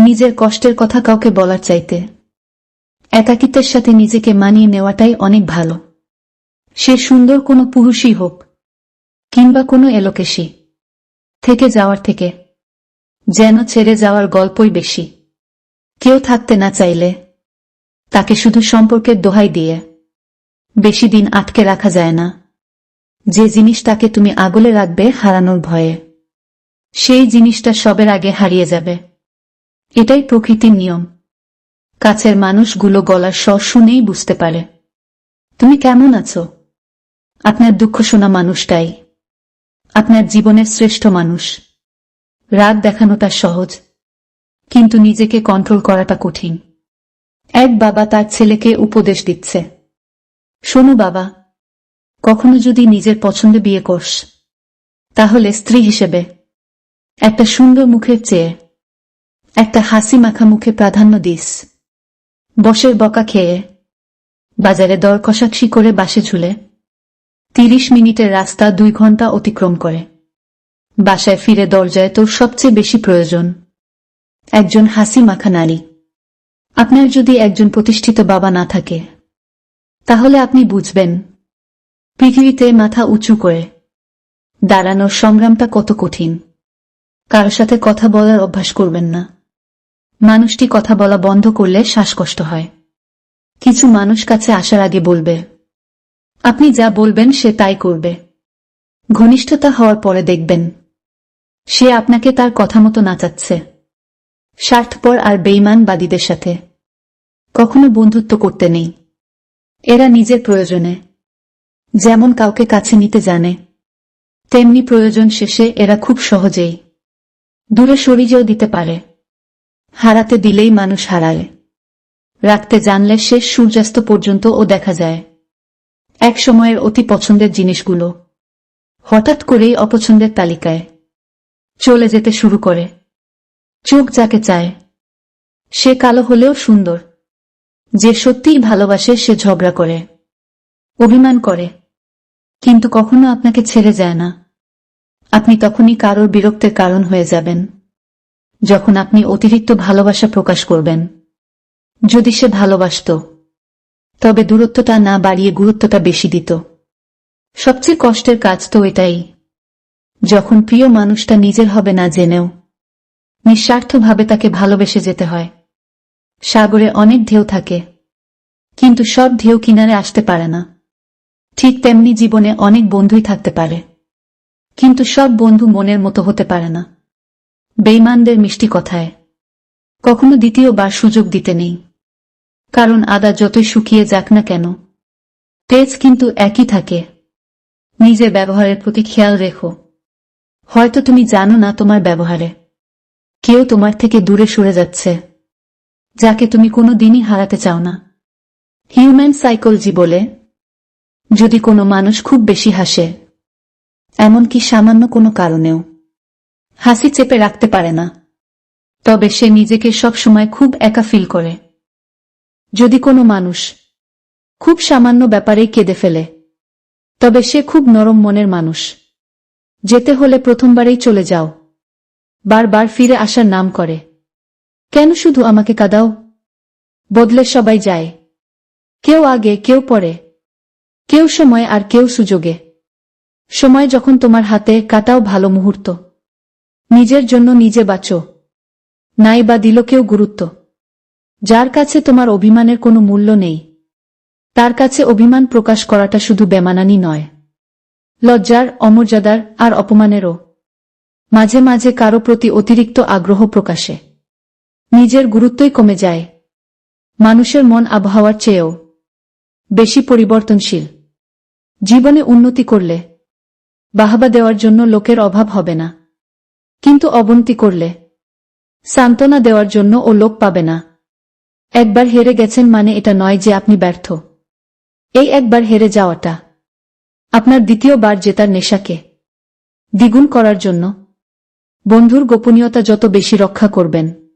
নিজের কষ্টের কথা কাউকে বলার চাইতে। একাকিত্বের সাথে নিজেকে মানিয়ে নেওয়াটাই অনেক ভালো। সে সুন্দর কোনো পুরুষই হোক, কিংবা কোনো এলোকেশি। থেকে যাওয়ার থেকে, যেন ছেড়ে যাওয়ার গল্পই বেশি। কেউ থাকতে না চাইলে, তাকে শুধু সম্পর্কের দোহাই দিয়ে। বেশি দিন আটকে রাখা যায় না। যে জিনিস তাকে তুমি আগলে রাখবে হারানোর ভয়ে, সেই জিনিসটা সবের আগে হারিয়ে যাবে। এটাই প্রকৃতির নিয়ম। কাছের মানুষগুলো গলার স্বর শুনেই বুঝতে পারে। তুমি কেমন আছো? আপনার দুঃখ শোনা মানুষটাই। আপনার জীবনের শ্রেষ্ঠ মানুষ। রাগ দেখানোটা সহজ। কিন্তু নিজেকে কন্ট্রোল করাটা কঠিন। এক বাবা তার ছেলেকে উপদেশ দিচ্ছে। শোনো বাবা, কখনো যদি নিজের পছন্দে বিয়ে করস, তাহলে স্ত্রী হিসেবে একটা সুন্দর মুখের চেয়ে একটা হাসি মাখা মুখে প্রাধান্য দিস। বসের বকা খেয়ে, বাজারে দর কষাকষি করে বাসে ঝুলে, তিরিশ মিনিটের রাস্তা দুই ঘণ্টা অতিক্রম করে। বাসায় ফিরে দরজায় তোর সবচেয়ে বেশি প্রয়োজন, একজন হাসি মাখা নারী। আপনার যদি একজন প্রতিষ্ঠিত বাবা না থাকে, তাহলে আপনি বুঝবেন, পৃথিবীতে মাথা উঁচু করে দাঁড়ানোর সংগ্রামটা কত কঠিন। কারও সাথে কথা বলার অভ্যাস করবেন না। মানুষটি কথা বলা বন্ধ করলে শ্বাসকষ্ট হয়। কিছু মানুষ কাছে আসার আগে বলবে, আপনি যা বলবেন সে তাই করবে। ঘনিষ্ঠতা হওয়ার পরে দেখবেন, সে আপনাকে তার কথা মতো নাচাচ্ছে। স্বার্থপর আর বেইমানবাদীদের সাথে। কখনো বন্ধুত্ব করতে নেই। এরা নিজের প্রয়োজনে, যেমন কাউকে কাছে নিতে জানে, তেমনি প্রয়োজন শেষে এরা খুব সহজেই দূরে সরিয়েও দিতে পারে। হারাতে দিলেই মানুষ হারায়। রাখতে জানলে শেষ সূর্যাস্ত পর্যন্ত ও দেখা যায়। এক সময়ের অতি পছন্দের জিনিসগুলো। হঠাৎ করেই অপছন্দের তালিকায়। চলে যেতে শুরু করে। চোখ যাকে চায়। সে কালো হলেও সুন্দর। যে সত্যিই ভালোবাসে সে ঝগড়া করে। অভিমান করে। কিন্তু কখনো আপনাকে ছেড়ে যায় না। আপনি তখনই কারোর বিরক্তের কারণ হয়ে যাবেন। যখন আপনি অতিরিক্ত ভালোবাসা প্রকাশ করবেন। যদি সে ভালোবাসত, তবে দূরত্বটা না বাড়িয়ে গুরুত্বটা বেশি দিত। সবচেয়ে কষ্টের কাজ তো এটাই, যখন প্রিয় মানুষটা নিজের হবে না জেনেও। নিঃস্বার্থভাবে তাকে ভালোবেসে যেতে হয়। সাগরে অনেক ঢেউ থাকে, কিন্তু সব ঢেউ কিনারে আসতে পারে না। ঠিক তেমনি জীবনে অনেক বন্ধুই থাকতে পারে, কিন্তু সব বন্ধু মনের মতো হতে পারে না। বেইমানদের মিষ্টি কথায়, কখনো দ্বিতীয়বার সুযোগ দিতে নেই। কারণ আদা যতই শুকিয়ে যাক না কেন, তেজ কিন্তু একই থাকে। নিজের ব্যবহারের প্রতি খেয়াল রেখো। হয়তো তুমি জানো না তোমার ব্যবহারে। কেউ তোমার থেকে দূরে সরে যাচ্ছে, যাকে তুমি কোনো দিনই হারাতে চাও না। হিউম্যান সাইকোলজি বলে, যদি কোনো মানুষ খুব বেশি হাসে, এমনকি সামান্য কোনো কারণেও হাসি চেপে রাখতে পারে না। তবে সে নিজেকে সব সময় খুব একা ফিল করে। যদি কোনো মানুষ খুব সামান্য ব্যাপারেই কেঁদে ফেলে, তবে সে খুব নরম মনের মানুষ। যেতে হলে প্রথমবারেই চলে যাও। বারবার ফিরে আসার নাম করে। কেন শুধু আমাকে কাদাও? বদলে সবাই যায়। কেউ আগে, কেউ পরে। কেউ সময় আর কেউ সুযোগে। সময় যখন তোমার হাতে, কাটাও ভালো মুহূর্ত। নিজের জন্য নিজে বাঁচো। নাই বা দিল কেউ গুরুত্ব। যার কাছে তোমার অভিমানের কোনো মূল্য নেই, তার কাছে অভিমান প্রকাশ করাটা শুধু বেমানানি নয়। লজ্জার, অমর্যাদার আর অপমানেরও। মাঝে মাঝে কারও প্রতি অতিরিক্ত আগ্রহ প্রকাশে। নিজের গুরুত্বই কমে যায়। মানুষের মন আবহাওয়ার চেয়েও বেশি পরিবর্তনশীল। জীবনে উন্নতি করলে বাহবা দেওয়ার জন্য লোকের অভাব হবে না। কিন্তু অবনতি করলে। সান্ত্বনা দেওয়ার জন্য ও লোক পাবে না। একবার হেরে গেছেন মানে এটা নয় যে আপনি ব্যর্থ। এই একবার হেরে যাওয়াটা। আপনার দ্বিতীয়বার জেতার নেশাকে। দ্বিগুণ করার জন্য। বন্ধুর গোপনীয়তা যত বেশি রক্ষা করবেন,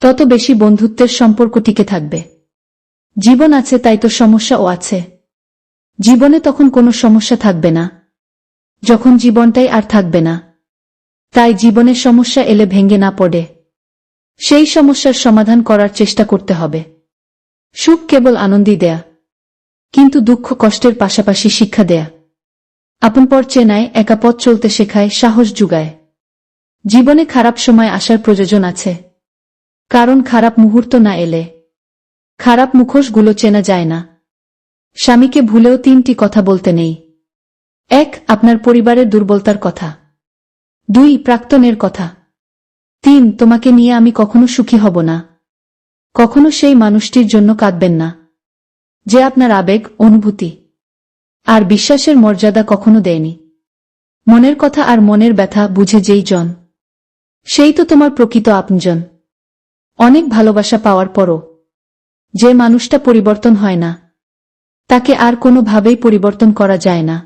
তত বেশি বন্ধুত্বের সম্পর্ক টিকে থাকবে। জীবন আছে, তাই তো সমস্যাও আছে। জীবনে তখন কোনো সমস্যা থাকবে না। যখন জীবনটাই আর থাকবে না। তাই জীবনের সমস্যা এলে ভেঙে না পড়ে। সেই সমস্যার সমাধান করার চেষ্টা করতে হবে। সুখ কেবল আনন্দই দেয়া, কিন্তু দুঃখ কষ্টের পাশাপাশি শিক্ষা দেয়া। আপন পর চেনায়, একা পথ চলতে শেখায়, সাহস যুগায়। জীবনে খারাপ সময় আসার প্রয়োজন আছে। কারণ খারাপ মুহূর্ত না এলে। খারাপ মুখোশগুলো চেনা যায় না। স্বামীকে ভুলেও তিনটি কথা বলতে নেই। এক, আপনার পরিবারের দুর্বলতার কথা। দুই প্রাক্তনের কথা। তিন, তোমাকে নিয়ে আমি কখনো সুখী হব না। কখনো সেই মানুষটির জন্য কাঁদবেন না। যে আপনার আবেগ, অনুভূতি আর বিশ্বাসের মর্যাদা কখনো দেয়নি। মনের কথা আর মনের ব্যথা বুঝে যেই জন, সেই তো তোমার প্রকৃত আপনজন। অনেক ভালোবাসা পাওয়ার পরও যে মানুষটা পরিবর্তন হয় না, তাকে আর কোনোভাবেই পরিবর্তন করা যায় না।